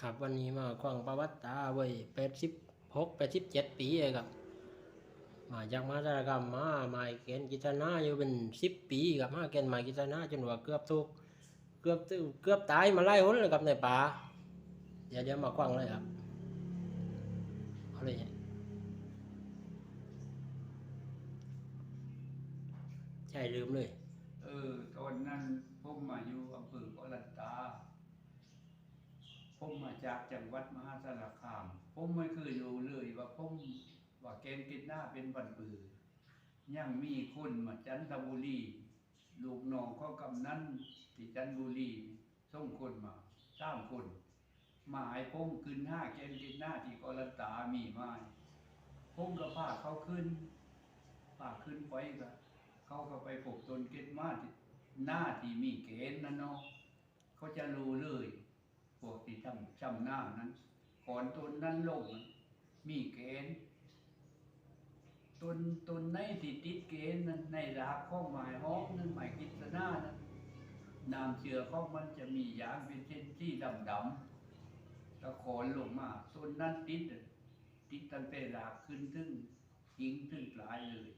ครับวันนี้มาควังประวัติตาไว้แปดสิบหกแปดสิบเจ็ดปีเลยครับ มาจากมาสารกรรมมามาเกณฑ์กิจนาอยู่เป็นสิบปีครับมาเกณฑ์มากิจนาจนว่าเกือบทุกเกือบเกือบตายมาไล่หนเลยครับในป่าเดี๋ยวเดี๋ยวมาควังเลยครับเอาเลยเนี่ยใช่ลืมเลย เออตอนนั้นผมมาอยู่อำเภอกอลันตา ผมมาจากจังหวัดมหาสารคาม ผมไม่เคยรู้เลยว่าผมว่าเกณฑ์กินหน้าเป็นบันบือ ยังมีคนมาจันทบุรี ลูกน้องเขากำนั้นที่จันทบุรีส่งคนมาสามคน มาให้ผมขึ้นหน้าเกณฑ์กินหน้าที่กอลตามีไม้ผมก็พาเขาขึ้นพาขึ้นไปก็เขาก็ไปปกต้นเกณฑ์มาที่หน้าที่มีเกณฑ์นั่นเนาะเขาจะรู้เลย พวกที่ทำจำหน้านั้นก่อนต้นนั้นลงมีเกณฑ์ต้นต้นในที่ติดเกณฑ์นั้นในรากข้องหมายห้องนั้นหมายกิจนานั้นน้ำเชื่อข้องมันจะมียางเป็นเส้นที่ดำดำๆแล้วขอนลงมาต้นนั้นติดติดตั้งแต่รากขึ้นถึงหิงถึงปลายเลย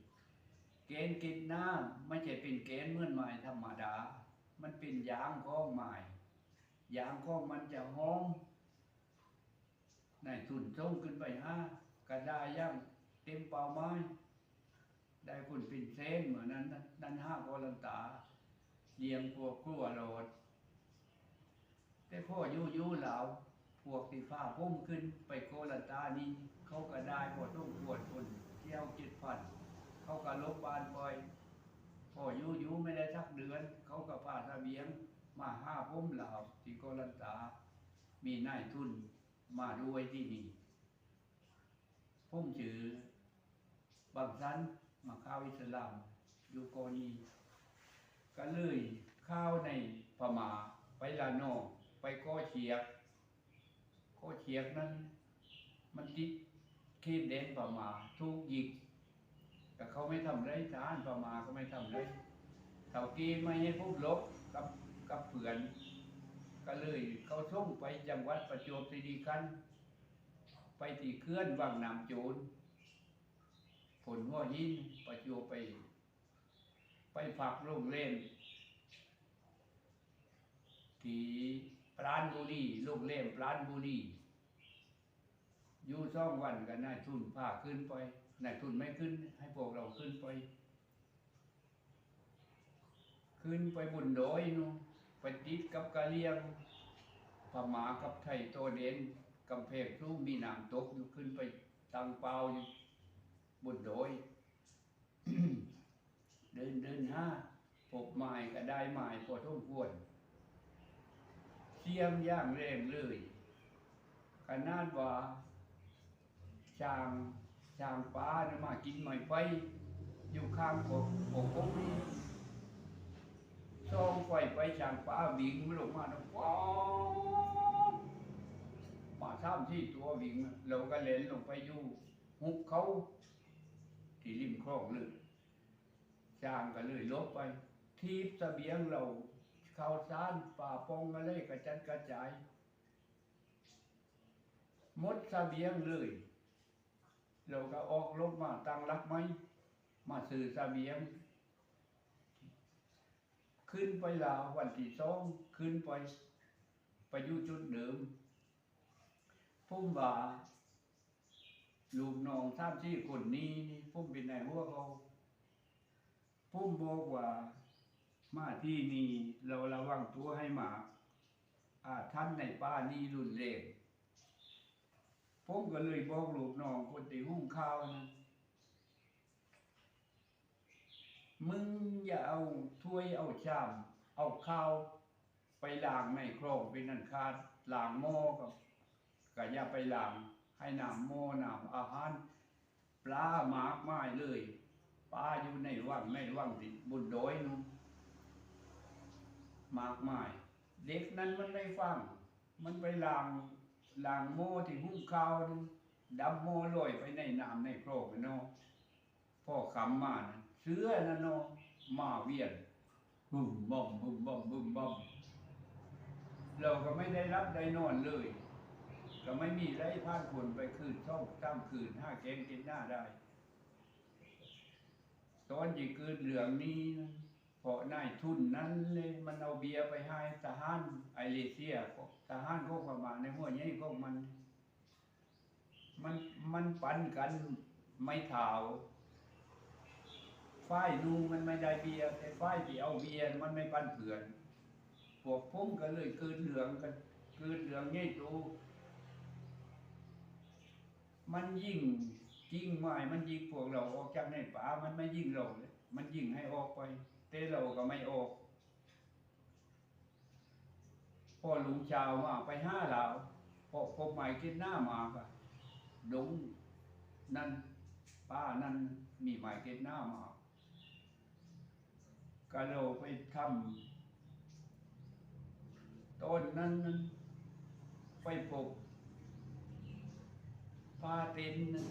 เกณฑ์กินน้ำไม่ใช่เป็นเกณฑ์เหมื่อนไม้ธรรมดา มันเป็นยางข้องไม้ย ยางของมันจะหอมในทุนส่งขึ้นไปห้ากระด้ย่างเต็มเป่าไม้ ได้คุณป็นเซนเหมือนนั้นนั่นห้ากอลันตาเลี้ยงพวกครัวโหลดแต่พ่อยู่ยู่เหล่าพวกที่ฟ้าพุ่มขึ้นไปโกลันตานี่เขาก็ได้พอต้องปวดคนเที่ยวจิตพันเขาก็ลบบานปล่อยพออยู่ยู่ไม่ได้สักเดือน เขาก็พาทะเบียง มาห้าพุ่มเหล่าที่กลันตา มีนายทุนมาด้วยที่นี่พุ่มชื่อบางสันมาข้าวอิสลามอยู่กอนีก็เลยข้าวในพม่าไปลาโนองไปก้อเฉียกก้อเฉียกนั้น มันติดเขตแดนพม่าทุกยิกแต่เขาไม่ทำไรทหารพม่าก็ไม่ทำไรเท่ากีไม่ให้พวกลบกับ กับเผื่อน ก็เลยเขาส่งไปจังหวัดประจวบคีรีขันธ์ไปที่เคลื่อนวังน้ำโจรผลหัวหินประจวบไป ไปฝักโรงเล่นที่ปราณบุรีโรงเล่นปราณบุรีอยู่สองวันกันนายทุนพาขึ้นไปนายทุนไม่ขึ้น ให้พวกเราขึ้นไป ขึ้นไปบนดอยนู่น ไปติดกับกะเลียงพม่ากับไทยโตเด่นกำแพงสูงมีน้ำตกอยู่ขึ้นไปตังเปล่าอยู่บนโดย เดินเดินห้าปกไม้ก็ได้ไม้พอทุ่มควรเสียงย่างแรงเลยขนาดว่าช้างช้างป้านี่ยมากินไม้ไฟอยู่ข้างกกกกนี่ ช่องไฟไปช่างฟ้าวิ่งมันลงมาแล้วว้าวมาท่ามที่ตัววิ่งเราก็เล่นลงไปอยู่หุบเขา ที่ริมคลองเลยช่างก็เลยลบไป ทีบสเสบียงเราข้าวสารป่าปองอะไรกระจัดกระจายมดสเสบียงเลย เราก็ออกลบมาตั้งรักไหมมาซื้อสเสบียง ขึ้นไปลาววันที่สองขึ้นไปไปอยู่จุดเดิมพุ่มว่าลูกน้องทราบที่คนนี้นี่พุ่มเป็นนายหัวเขาพุ่มบอกว่ามาที่นี่เราระวังตัวให้หมากอาท่านในป้านี่รุนแรงผมก็เลยบอกลูกน้องคนที่หุ้งข้าวนะ มึงอย่าเอาถ้วยเอาชาม เอาข้าวไปล้างในครองเป็นนันคาดล้างหม้อกับก็อย่าไปล้างให้น้ำหม้อน้ำอาหาร ปลาหมากไม้เลยปลาอยู่ในว่างในว่างติดบนดอยนู่นหมากไม้เด็กนั้นมันไม่ฟัง มันไปล้างล้างหม้อที่หุ้มข้าวดำหม้อลอยไปในน้ำในครองไปเนาะพ่อขำมานะ เสื้อนั่นเนาะมาเวียนบึมบ่อมบึมบ่อมบึมบ่อมเราก็ไม่ได้รับได้นอนเลย ก็ไม่มีไรพานคนไปคืนช่องจ้ำคืนห้าเกมกินหน้าได้ ตอนยีคืนเหลืองนี้นะเพราะนายทุนนั้นเลยมันเอาเบียร์ไปให้ทหารไอเลเซียทหารก็ประมาณในหัวใหญ่ก็มัน มันมันปันกันไม่เท่า ฝ้ายนูมันไม่ได้เบียร์แต่ฝ้ายที่เอาเบียร์มันไม่ปั้นเผื่อนพวกผมก็เลยคืนเหลืองกันคืนเหลืองใหญ่โตมันยิ่งยิ่งไม้มันยิงพวกเราออกจากในป่ามันไม่ยิงเราเลยมันยิงให้ออกไป แต่เราก็ไม่ออกพ่อลุงชาวมาไปห้าเหล่าพอพบใหม่กินหน้ามาก็ดงนั่นป้านั่นมีใหมายเกินหน้ามา ก็เราไปทำต้นนั้นไปปลูกผ้าเต็นท์นั้น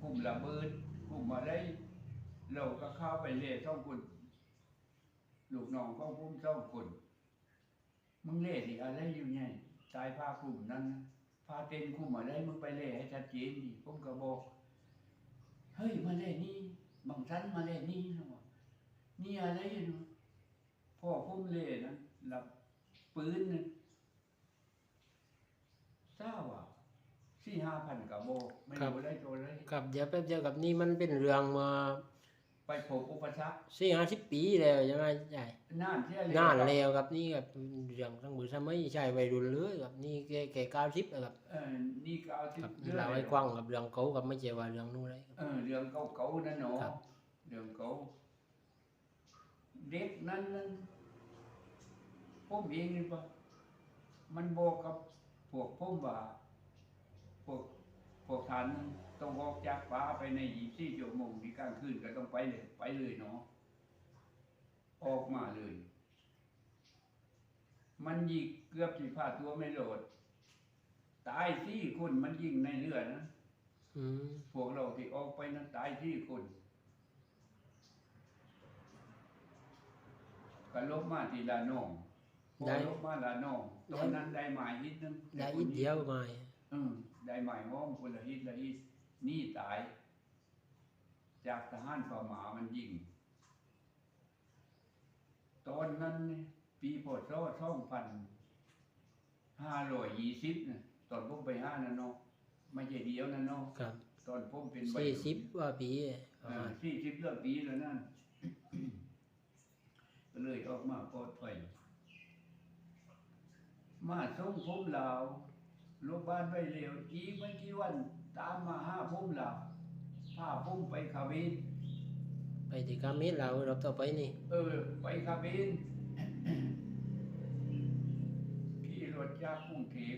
กลุ่มระเบิดกลุ่มอะไรเราก็เข้าไปเล่ท่องคนลูกน้องก็พุ่มท่องคนมึงเล่ดิอะไรอยู่ไงตายผ้ากลุ่มนั้นนะผ้าเต็นกลุ่มอะไรมึงไปเล่ให้ชัดเจนดิผมก็บอกเฮ้ยมาเล่นี่บางท่านมาเล่นี่นะวะ นี่อะไรอยู่นะพ่อผมเล่นะหลับปืนนะทราบว่าสี่ห้าพันกระบอกไม่รู้ได้ตัวเลยครับเดี๋ยวแป๊บเดียวกับนี่มันเป็นเรื่องมาไปพบอุปสรรคสี่ห้าสิบปีแล้วใช่ไหมใช่นานเที่ยนานแล้วครับนี่กับเรื่องทั้งหมดสมัยใช่วัยรุ่นเลยครับนี่แก่แก่เก้าสิบแล้วครับเออนี่ก็เอาที่ครับนี่เราไว้กว้างกับเรื่องเขากับไม่ใช่ว่าเรื่องนู้นเลยเออเรื่องเก่าๆนั่นเนาครัะบเรื่องเก่า เด็กนั้นนั้นผมเองนี่ปะมันบอกกับพวกผมว่าพวกพวกท่านต้องออกจากป่าไปในยี่สิบชั่วโมงที่กลางคืนก็ต้องไปเลย ไปเลยเนาะออกมาเลย มันยิงเกือบสิพาตัวไม่โหลด ตายสี่คนมันยิงในเรือนะอืมพวกเราที่ออกไปนั้นตายสี่คน ก็ลบมาที่ลาน้องพอลบมาลาน้องตอนนั้นได้หมายนิดนึงได้อีกเดียวมาเออได้หมายห้องคนละฮิตละฮิตนี่ตาย จากทหารฝ่าหมามันยิง ตอนนั้นนี่ปีพศสองพันห้าร้อยยี่สิบนะตอนผมไปห้านั่นเนาะไม่ใช่เดียวนั่นเนาะครับตอนผมเป็นวัยสี่รุ่น สิบกว่าปีประมาณสี่สิบเลือกปีแล้วนั่นก็ เลยออกมาปลอดภัยมาส่งผมลาวโรงพยาบาลไปเร็วอีกไม่กี่วัน ตามมาห้าผมลาวพาผมไปคาเวินไปที่กามิดเราเราต่อไปนี่ เออ ไปคาเวินขี่รถจากกรุงเทพ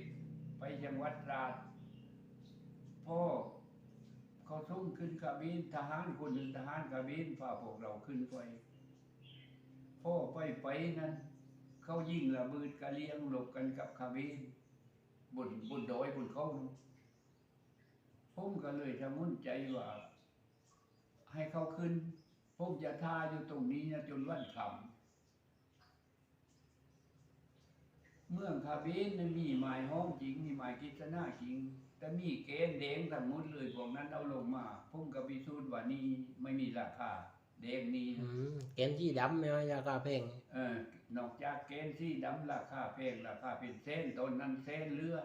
ไปจังหวัดตราดพ่อเขาส่งขึ้นคาเวินทหารคนหนึ่งทหารคาเวินพาพวกเราขึ้นไปพ่อ ไปไปนั้นเขายิงระเบิดกระเลียงหลบกันกับคาเวินบนบนดอยบนเขานู่นผมก็เลยทำมุ่นใจว่า ให้เขาขึ้นผมจะท่าอยู่ตรงนี้นะจนวันค่ำเมืองคาเวินนั้นมีหมายห้องจริง มีหมายกิจนาจริง แต่มีเกณฑ์แดงทั้งหมดเลยพวกนั้นเอาลงมาผมก็พิสูจน์ว่านี่ไม่มีราคา แดงนี้อืมเกณฑ์ที่ดำไม่ว่าราคาแพงเออนอกจากเกณฑ์ที่ดำราคาแพงราคาเป็นเส้นต้นนั้นเส้นเรือ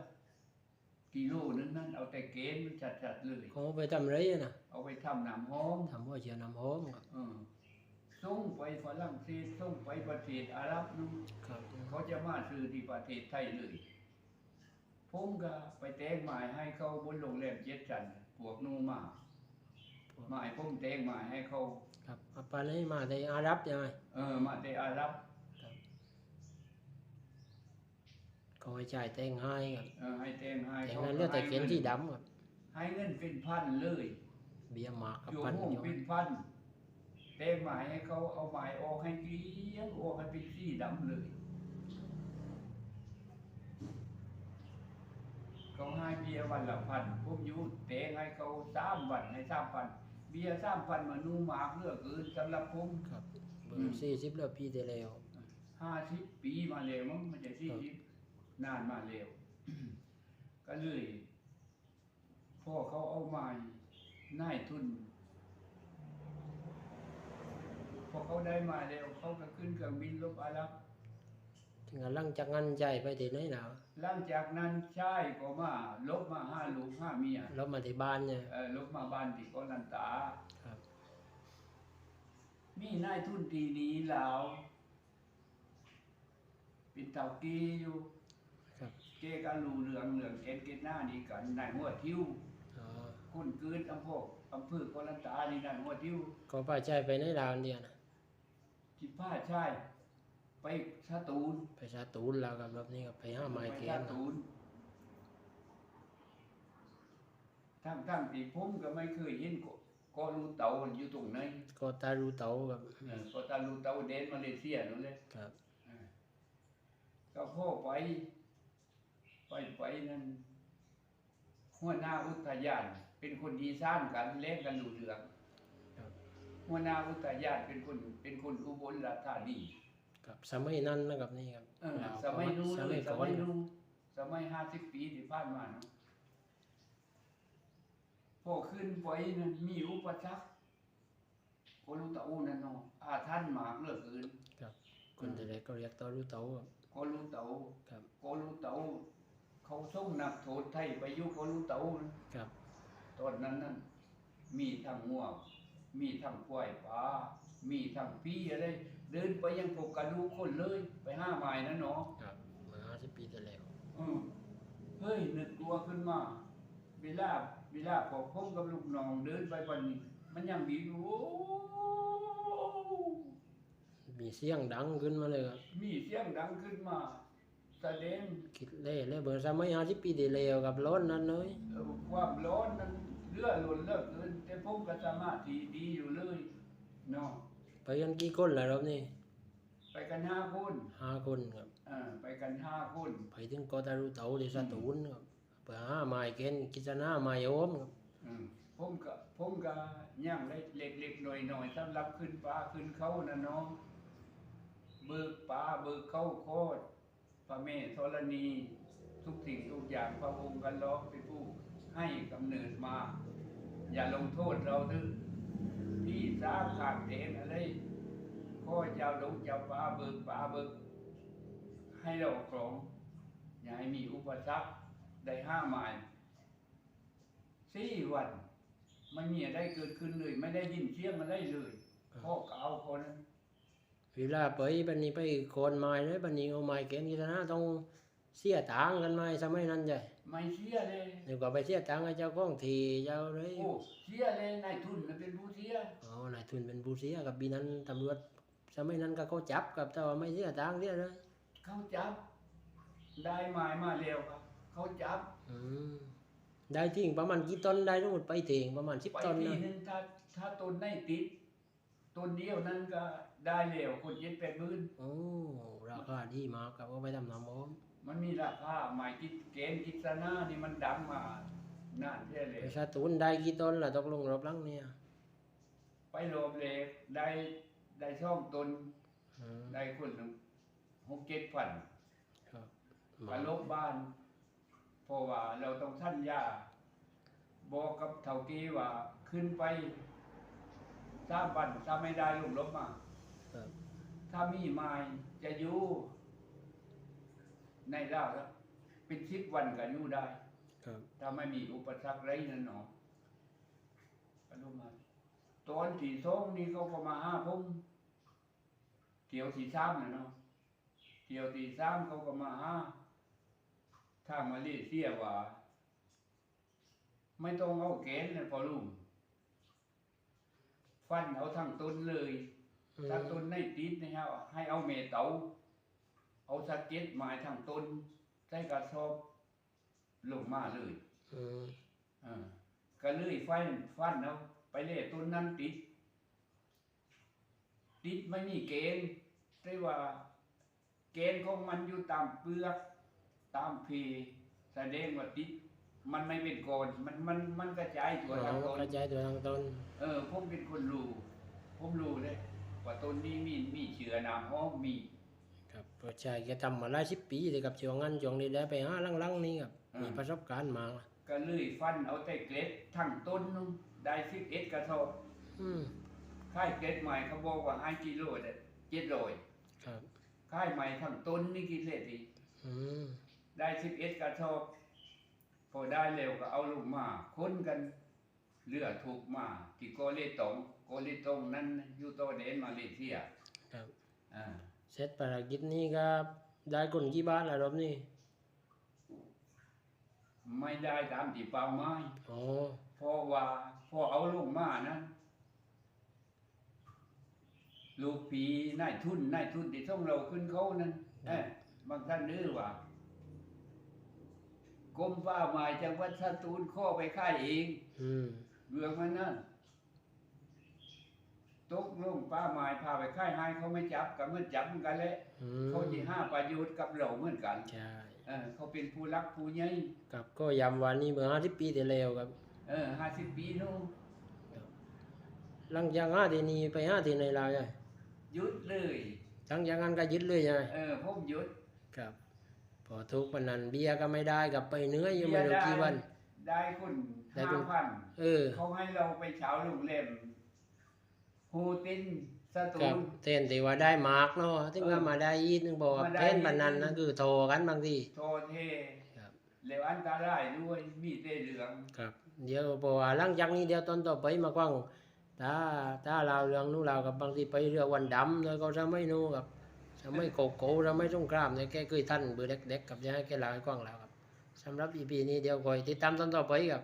กิโลนึงนั้นเอาแต่เกณฑ์มันจัดๆเลยเขาไปทำไรอะนะเอาไปทำน้ำหอมทำว่าเชียวน้ำหอมครับเออส่งไปฝรั่งเศสส่งไปประเทศอาหรับนู่นครับเขาจะมาซื้อที่ประเทศไทยเลยผมก็ไปแจ้งหมายให้เขาบนโรงแรมเจ็ดจันทร์พวกหนูมาห มายผมแจ้งหมายให้เขาครับเอาไปนี่มาในอาหรับใช่ไหมเออมาแต่อาหรับเขาให้จ่ายแต่งให้ครับเออให้แจ้งให้แต่เขานั้นเลือกแต่เกณฑ์ที่ดำครับให้เงินเป็นพันเลย เบี้ยหมากกับอยู่พันห้องอยู่เป็นพันเต้หมายให้เขาเอาหมายออกให้เกลี้ยงออกให้เป็นสีดำเลยเขาให้เบียร์วันละพันผมอยู่เตงให้เขาสามวันให้สามพันเบียร์สามพันมานูหมากเลือกเกินสำหรับผมครับเบอร์สี่สิบแล้วปีที่แล้ว ห้าสิบปีมาแล้วมั้งไม่ใช่สี่สิบนานมาแล้วก็เลยพ่อเขาเอามาน่ายทุนพอเขาได้มาแล้วเขาก็ขึ้นเครื่องบินลบอาหรับถึง กำลังจะงันใจไปที่ไหนหนาวหลังจากนั้นชายก็มาลบมาห้าลูกห้าเมียเรามาที่บ้านเนี่ยเออลบมาบ้านที่เกาลันตาครับ มีนายทุนตีนี้ลาวเป็นเต่ากีอยู่ครับเกกันรูเหลืองเหลืองเกณฑ์เกณฑ์หน้านี่กันนายหัวทิวอ๋อคุณกืนอำเภออำเภอเกาลันตานี่นายหัวทิวก็ป้าใจไปในลาวเดียวนะที่ผ้าชาย ไปสตูลไปสาตูลแล้วกับรอบนี้ก็ไปห้าไม้ไปแกสนตูลทั้งทั้งที่ผมก็ไม่เคยเห็นก็ก็รูเต่าอยู่ตรงไหนก็ตารูเตากับเออก็ตารูเต่าเดนมาเลเซียนั่นเลยครับก็พ่อไป ไปไปนั่นหัวหน้าอุทยาน เป็นคนดีซ่านกันเล่นกันดูเรืองครับหัวหน้าอุทยานเป็นคนเป็นคนอุบลราชธานี กับสมัยนั้นนะครับนี่ครับเออลาวสมัยนู้นสเลมัยยสก่อมันยนู้นสมัยห้าสิบปีที่ผ่านมาเนาะพอขึ้นไปนั่นมีอุปสรรคก็รู้ตะอูนั่นเนาะอาท่านหมากเหลือเกินคนแต่แรกก็เรียกตารูเตาครับก็รู้เต๋าครับก็รู้เต๋าเขาส่งนักโทษไทยไปอยุก็รู้เต๋านะ ครับตอนนั้นนั่นมีทั้งง่วงมีทั้งควายป่า มีทั้งพี่อะไรเดินไปยังพวกกระดูกคนเลย ไปห้าไม้นะเนาะครับมาห้าสิบปีที่แล้วอืมเฮ้ยนึกตัวขึ้นมาเวลาเวลาพอพมกับลูกน้องเดินไปวันนี้ มันยังมีอยู่โอ้มีเสียงดังขึ้นมาเลยครับมีเสียงดังขึ้นมาแสดงคิดเล่เลยเบอร์สมัยห้าสิบปีที่แล้วกับร้อนนั้นเลยเอ่อความร้อนนั้นเลือดล้นเลือดเกินแต่ผมก็สามารถที่ดีอยู่เลย เนาะไปกันกี่คนแล้วรอบนี้ไปกันห้าคนห้าคนครับอ่าไปกันห้าคนไปถึงเกอตารูเตาที่สตูลครับไปหาไม้เกนกิจนาไม้โอมครับอืมผมก็ผมก็ย่างเล็กเล็กๆหน่อยๆสำหรับขึ้นปลาขึ้นเขานะเนาะเบิกปลาเบิกเข้าโคตรพระเมธธรณี ทุกสิ่งทุกอย่างพระองค์กันล้อเป็นผู้ให้กำเนิดมา อย่าลงโทษเราดื้อที่สา ขาดเองอะไรข้อเจ้าดงเจ้าปลาเบิกปลาเบิกให้เราครองอย่าให้มีอุปสรรคได้ห้าหมายสี่วันไม่มีอะไรเกิดขึ้นเลย ไม่ได้ยินเสียงอะไรเลยพ่อก็เอาคนเวลาไปบันนี้ไปโคนไม้เลยบันนี้เอาไม้เกนกิจนาต้องเสียตังค์กันไหมสมัยนั้นใช่ ไม่เสียเลยเดี๋ยวก็ไปเสียตังค์ให้เจ้าของทีเจ้าเลยโอ้เสียเลยนายทุนน่ะเป็นผู้เสียอ๋อนายทุนเป็นผู้เสียกับบีนั้นตำรวจสมัยนั้นก็เขาจับกับแต่ว่าไม่เสียตังค์เสียเลยเขาจับ ได้หมายมาแล้วครับ เขาจับอืมได้ทิ้งประมาณกี่ต้นได้ทั้งหมดไปถึงประมาณสิบไปต้นทีนะนึงถ้าถ้าต้นได้ติดต้นเดียวนั้นก็ได้แล้วคนเย็ดแปดหมื่นโอ้ราคาดีมากครับก็ไปทำน้ำหอม มันมีราคาหมายกิจเกณฑ์กิจนานี่มันดังมานานแค่เลยไปสตูนได้กี่ต้นล่ะตกลงรอบหลังเนี่ยไปโรบเลกได้ได้ช่องตนอืมได้คนหนึ่งหกเจ็ดพันครับไปลบบ้าน เพราะว่าเราต้องท่านยาบอกกับเท่ากี้ว่าขึ้นไปสร้างบันถ้าไม่ได้ลงลบมา ครับ ถ้ามีไม้จะอยู่ ในดาวแล้วเป็นสิบวันก็อยู่ได้ครับถ้าไม่มีอุปสรรคไรนั่นเนาะก็รู้มาตอนที่สองนี่เขาก็มาห้าผมเที่ยวที่สามนะเนาะเที่ยวที่สามเขาก็มาห้าทางมาเลเซียว่า ไม่ต้องเอาแกนนะพอลุงฟันเอาทั้งต้นเลยอืมถ้าต้นในติดนะครับให้เอาเมเตา เอาสะเก็ตหมายทั้งต้นใส่กระสอบลงมาเลยอืมอ่าก็เลยฟันฟันเอาไปเล่ต้นนั้นติด ติดไม่มีเกณฑ์แต่ว่า เกณฑ์ของมันอยู่ตามเปลือก ตามเพแสดงว่าติดมันไม่เป็นโกนมันมันมันกระจายตัวทางอ๋อต้นกระจายตัวทางต้น เออผมเป็นคนรู้ผมรู้เลยว่าต้นนี้มีมีเชื้อหนามหอมมี ครับประชายแกทำมาหลายสิบปีเลยกับช่วงนั้นช่วงนี้ได้ไปหาหลังๆนี่ครับออ่ามีประสบการณ์มาก็เลยฟันเอาแต่เกล็ดทั้งต้นนู่นได้สิบเอ็ดกระสอบอืมค่ายเกล็ดใหม่เขาบอกว่าห้ากิโลเด็ดเจ็ดร้อยครับค่ายใหม่ทั้งต้นนี่กิเลสอีกอืมได้สิบเอ็ดกระสอบพอได้เร็วก็เอาลูกมาค้นกันเลือถูกมาที่โกเลตงโกเลตงนั้นอยู่โตเดนมาเลเซีย ครับอ่า เสร็จภารกิจนี้ก็ได้คนกี่บาทแล้วรอบนี้ไม่ได้ตามที่เป้าหมายอ๋อเพราะว่าพอเอาลูกมานั้นลูกผีนายทุนนายทุนที่ส่งเราขึ้นเขานั้นเอ้ยบางท่านนึกว่ากรมป่าไม้จังหวัดสตูลข้อไปค่ายเองอืมเรื่องมันนั่น ตกลงป้าไม้พาไปค่ายให้เขาไม่จับกับมันจับเหมือนกันแหละอืมเขาจีห้าประโยชน์กับเราเหมือนกันใช่เออเขาเป็นผู้รักผู้ใหญ่ครับก็ย้ำวันนี้เมื่อห้าสิบปีที่แล้วครับ เออห้าสิบปีนู้นหลังจากห้าทีนี้ไปห้าทีในลาวใช่ไหมหยุดเลย หลังจากนั้นก็ยึดเลยใช่ไหมเออผมหยุดครับ พอทุกวันนั้นเบียร์ก็ไม่ได้กับไปเนื้ออยู่ไม่รู้กี่วัน ได้คุณได้ห้าคุณ พันเออ เขาให้เราไปเช้าโรงแรม ฮูตินสตูครับลเต้นที่ว่าได้มาร์กเนาะถึงว่าเออมาได้ยีดนึงบอกว่ามาได้เต้นบันนั้นนะคือโทรกันบางที โทเทครับ แล้วอันตรายด้วยมีเตเหลืองครับ เดี๋ยวเพราะว่าหลังจากนี้เดี๋ยวตอนต่อไปมากว้างถ้าถ้าเราวเรื่องนู้นเรากับบางทีไปเรือวันดำแล้วก็จะไม่นู้กับจะไม่โกโก้จะไม่ต้องกล้ามเนี่ยแกเคยท่านเบอร์เด็กๆกับจะให้แกเล่าให้กว้างแล้วครับสำหรับอีพีนี้เดี๋ยวคอยติดตามตอนต่อไปครับ